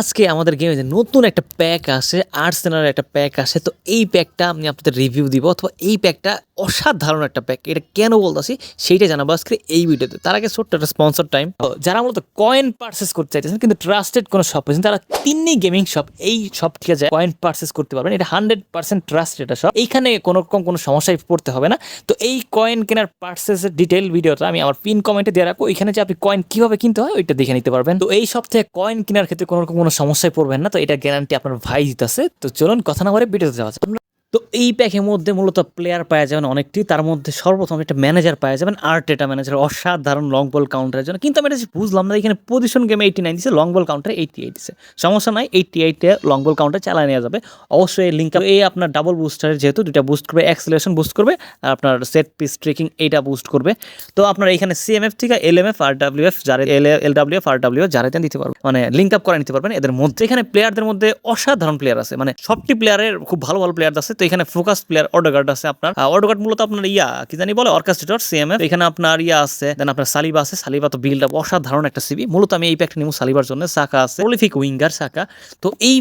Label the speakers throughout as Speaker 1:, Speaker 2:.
Speaker 1: আজকে আমাদের গেমে যে নতুন একটা প্যাক আসে আর্সেনালের একটা প্যাক আসে, তো এই প্যাকটা আমি আপনাদের রিভিউ দিব অথবা এই প্যাকটা অসাধারণ একটা প্যাক এটা কেন বলতেছি সেইটা জানাব আজকে এই ভিডিওতে। তার আগে ছোট্ট একটা স্পন্সর টাইম যারা মূলত কয়েন পার্সেস করতে চাইতেছেন, কিন্তু ট্রাস্টেড কোনো শপ পেয়েছেন তারা তিন্নি গেমিং শপ এই শপ থেকে যায় কয়েন পার্সেস করতে পারবেন, এটা হান্ড্রেড পার্সেন্ট ট্রাস্টেড একটা শপ এইখানে কোনো রকম কোনো সমস্যায় পড়তে হবে না। তো এই কয়েন কেনার পার্সেসের ডিটেল ভিডিওটা আমি আমার পিন কমেন্টে দিয়ে রাখব। এখানে যে আপনি কয়েন কীভাবে কিনতে হয়, ওইটা দেখে নিতে পারবেন। তো এই সব থেকে কয়েন কেনার ক্ষেত্রে কোনো রকম কোনো সমস্যায় পড়বেন না, তো এটা গ্যারান্টি আপনার ভাই দিতেছে তো চলুন কথা না বলে ভিডিওতে যাওয়া। তো এই প্যাকের মধ্যে মূলত প্লেয়ার পাওয়া যাবেন অনেকটি। তার মধ্যে সর্বপ্রথম একটা ম্যানেজার পাওয়া যাবেন আর্টেটা ম্যানেজার অসাধারণ লং বল কাউন্টারের জন্য। কিন্তু আমি এটা বুঝলাম না, এখানে পজিশন গেমে এইটি নাইন দিচ্ছে long ball counter eighty eight দিচ্ছে সমস্যা নাই এইটি এইটে লং বল কাউন্টার চালায় নেওয়া যাবে। অবশ্যই লিঙ্ক এই আপনার ডাবল বুস্টারের যেহেতু দুটা বুস্ট করবে অ্যাক্সিলেশন বুস্ট করবে, আর আপনার সেট পিস ট্রেকিং এইটা বুস্ট করবে। তো আপনার এখানে সিএমএফ থেকে L M F R W F যারা L L W F R W F যারা দিতে পারবে মানে লিঙ্ক আপ করে নিতে পারবেন। এদের মধ্যে এখানে প্লেয়ারদের মধ্যে অসাধারণ প্লেয়ার আছে। মানে সবটি প্লেয়ারের খুব ভালো ভালো প্লেয়ার আছে। তো এখানে ফোকাস প্লেয়ার অর্ডারগার্ড আছে আপনার। অর্ডারগার্ড মূলত আপনার ইয়া, কি জানি বলে অর্কেস্ট্রেটর সিএমএফ এখানে আপনার ইয়া আছে দেন আপনার সালিবা আছে। সালিবা তো বিল্ড আপ অসাধারণ একটা সিবি মূলত আমি এই প্যাকটা নিব সালিবার জন্য। সাকা আছে প্রলিফিক উইঙ্গার সাকা তো এই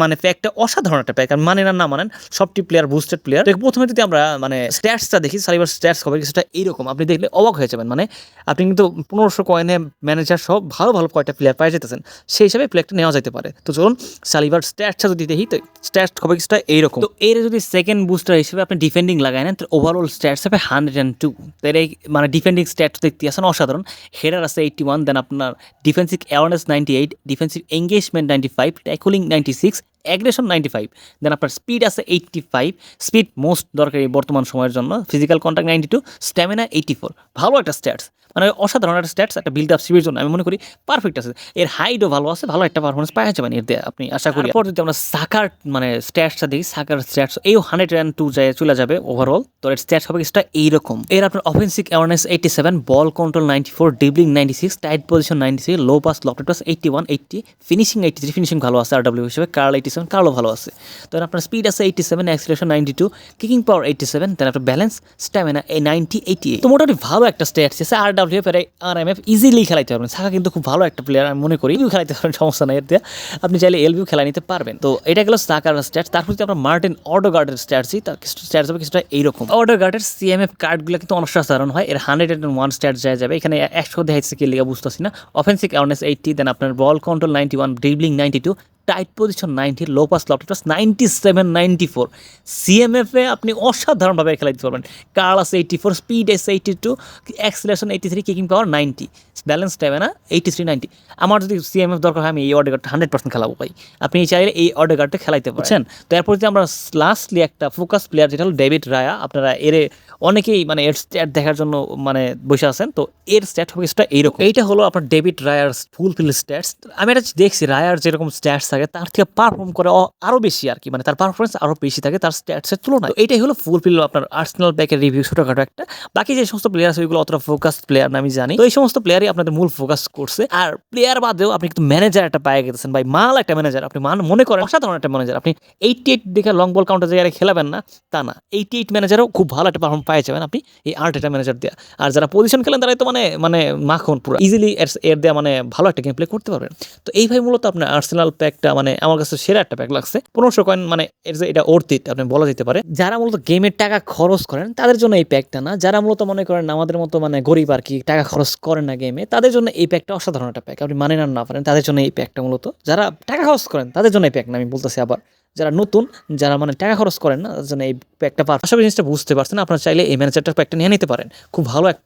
Speaker 1: মানে প্যাকটা অসাধারণ একটা প্যাক আর মানে না না মানেন, সবটি প্লেয়ার বুস্টেড প্লেয়ার প্রথমে যদি আমরা মানে স্ট্যাটসটা দেখি সালিবার স্ট্যাটস হবে কিছুটা এইরকম আপনি দেখলে অবাক হয়ে যাবেন। মানে আপনি কিন্তু পনেরোশো কয়েনে ম্যানেজার সব ভালো ভালো কয়েকটা প্লেয়ার পাই যেতেছেন, সেই হিসাবে প্লেয়ারটা নেওয়া যেতে পারে। তো চলুন সালিবার স্ট্যাটসটা যদি দেখি, তো স্ট্যাটস হবে কিছুটা এইরকম তো এর যদি সেকেন্ড বুস্টার হিসেবে আপনি ডিফেন্ডিং লাগাই নেন ওভারঅল স্ট্যাটস হবে হান্ড্রেড অ্যান্ড টু তার এই মানে ডিফেন্ডিং স্ট্যাটস দেখতে আসেন অসাধারণ। হেডার আছে এইটটি ওয়ান দেন আপনার defensive awareness ninety eight defensive engagement ninety five tackling ninety six aggression ninety five then আপনার স্পিড আছে এইটটি ফাইভ স্পিড মোস্ট দরকারি বর্তমান সময়ের জন্য physical contact ninety two stamina eighty four ভালো একটা স্ট্যাটস মানে অসাধারণ একটা স্ট্যাটস একটা বিল্ড আপ সিবির জন্য আমি মনে করি পারফেক্ট আছে, এর হাইটও ভালো আছে, ভালো একটা পারফরমেন্স পাওয়া যাবেন এর দিয়ে, আপনি আশা করি। তারপর যদি আমরা সাকার মানে স্ট্যাটসটা দেখি, সাকার স্ট্যাটস এই হান্ড্রেড অ্যান্ড টু যায়, চলে যাবে ওভারঅল তো এর স্ট্যাটস হবে কিছুটা এইরকম। এর আপনার offensive awareness eighty seven ball control ninety four dribbling ninety six tight position ninety six low pass lofted pass eighty one eighty finishing eighty three finishing ভালো আছে আর ডাব্লিউ হিসেবে কার্ল এইটি সেভেন কার্লও ভালো আছে। তো আপনার স্পিড আছে eighty seven acceleration ninety two kicking power eighty seven then আপনার ব্যালেন্স স্ট্যামিনা এই নাইনটি এইটি তো মোটামুটি ভালো একটা স্টেট আছে। আর ডাব্লিউ এর আর এম এফ ইজিলি খেলাইতে পারবেন। সাকা কিন্তু খুব ভালো একটা প্লেয়ার আমি মনে করি। এলবিও খেলাইতে পারবেন, সমস্যা নাই এতে আপনি চাইলে এলবিও খেলা নিতে পারবেন। তো এটা গেল সাকার স্ট্যাটস তারপর যদি আমরা মার্টিন অর্ডো গার্ডের স্ট্যাটসই তার স্ট্যাটস হবে কিছুটা এইরকম। অর্ডো গার্ডের সিএমএফ কার্ডগুলো কিন্তু অনসাধারণ হয়। এর হান্ড্রেড অ্যান্ড ওয়ান স্ট্যাট যায় যাবে। এখানে একশো দেখাচ্ছে কি লিগা বুঝতেছি না। অফেন্সিভ অ্যাওয়ারনেস এইটটি দেন আপনার ball control ninety one dribbling ninety two tight possession ninety low pass loft pass ninety seven ninety four সিএমএফে আপনি অসাধারণভাবে খেলা দিতে পারবেন। কার্ল আছে eighty four speed S eighty two acceleration eighty three kicking power ninety balance টাইমে না eighty three ninety আমার যদি সিএমএফ দরকার হয় আমি এই অর্ডার কার্ডটা হান্ড্রেড পার্সেন্ট খেলাবো ভাই। আপনি চাইলে এই অর্ডার কার্ডটা খেলাইতে পারছেন তো এরপর যদি আমরা লাস্টলি একটা ফোকাস প্লেয়ার যেটা হলো ডেভিড রায়া আপনারা এর অনেকেই মানে এর স্ট্যাট দেখার জন্য মানে বসে আছেন তো এর স্ট্যাট হবে কিছুটা এইরকম। এইটা হলো আপনার ডেভিড রায়ার ফুল ফিল স্ট্যাটস আমি এটা দেখছি রায়ার যেরকম স্ট্যাটস থাকে তার থেকে পারফর্ম করে অ- আরও বেশি আর কি মানে তার পারফরমেন্স আরও বেশি থাকে তার স্ট্যাটসের তুলনায়। এটাই হলো ফুল ফিল আপনার আর্সেনাল ব্যাকের রিভিউ ছোটখাটো একটা। বাকি যে সমস্ত প্লেয়ার আছে ওইগুলো অতটা ফোকাস প্লেয়ার আমি জানি। তো এই সমস্ত প্লেয়ারই আপনাদের মূল ফোকাস করছে। আর প্লেয়ার বাদেও আপনি কিন্তু ম্যানেজার একটা পায়ে গেছেন ভাই। মাল একটা ম্যানেজার আপনি মান মনে করেন, অসাধারণ একটা ম্যানেজার আপনি এইটি এইট দেখে লং বল কাউন্টার জায়গায় খেলাবেন না, তা না। এইটি এইট ম্যানেজারও খুব ভালো একটা পারফর্ম পাই যাবেন আপনি এই আর্ট এটা ম্যানেজার দেওয়া আর যারা পজিশন খেলেন, তারাই তো মানে মানে মাখন পুরো। ইজিলি এর দেওয়া মানে ভালো একটা গেম প্লে করতে পারবেন। তো এই ভাই মূলত আপনার আর্সেনাল প্যাকটা মানে আমার কাছে সেরা একটা প্যাক লাগছে। পনেরোশো কয়েন মানে এর যে এটা অর্থিত আপনি বলা যেতে পারে। যারা মূলত গেমের টাকা খরচ করেন, তাদের জন্য এই প্যাকটা না। যারা মূলত মনে করেন আমাদের মতো মানে গরিব আর কি টাকা খরচ করেন না গেমে তাদের জন্য এই প্যাকটা অসাধারণ একটা প্যাক আপনি মানে না না, পারেন, তাদের জন্য এই প্যাকটা মূলত। যারা টাকা খরচ করেন, তাদের জন্য এই প্যাক না, আমি বলতেছি আবার। যারা নতুন, যারা মানে টাকা খরচ করেন না জন্য এই প্যাকটা পার আসলে জিনিসটা বুঝতে পারছেন, আপনারা চাইলে এই ম্যানেজারটার প্যাকটা নিয়ে নিতে পারেন। খুব ভালো এক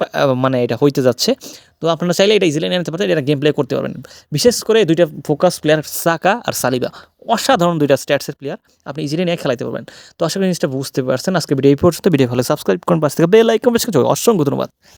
Speaker 1: মানে এটা হইতে যাচ্ছে। তো আপনারা চাইলে এটা ইজিলি নিয়ে নিতে পারেন, এটা গেম প্লে করতে পারবেন। বিশেষ করে দুইটা ফোকাস প্লেয়ার সাকা আর সালিবা অসাধারণ দুইটা স্ট্যাটসের প্লেয়ার আপনি ইজিলি নিয়ে খেলাইতে পারবেন। তো আশা করি জিনিসটা বুঝতে পারছেন। আজকে ভিডিও এই পর্যন্ত। ভিডিও ভালো সাবস্ক্রাইব করুন, পাশ থেকে বেল আইকন বেশ অসংখ্য ধন্যবাদ।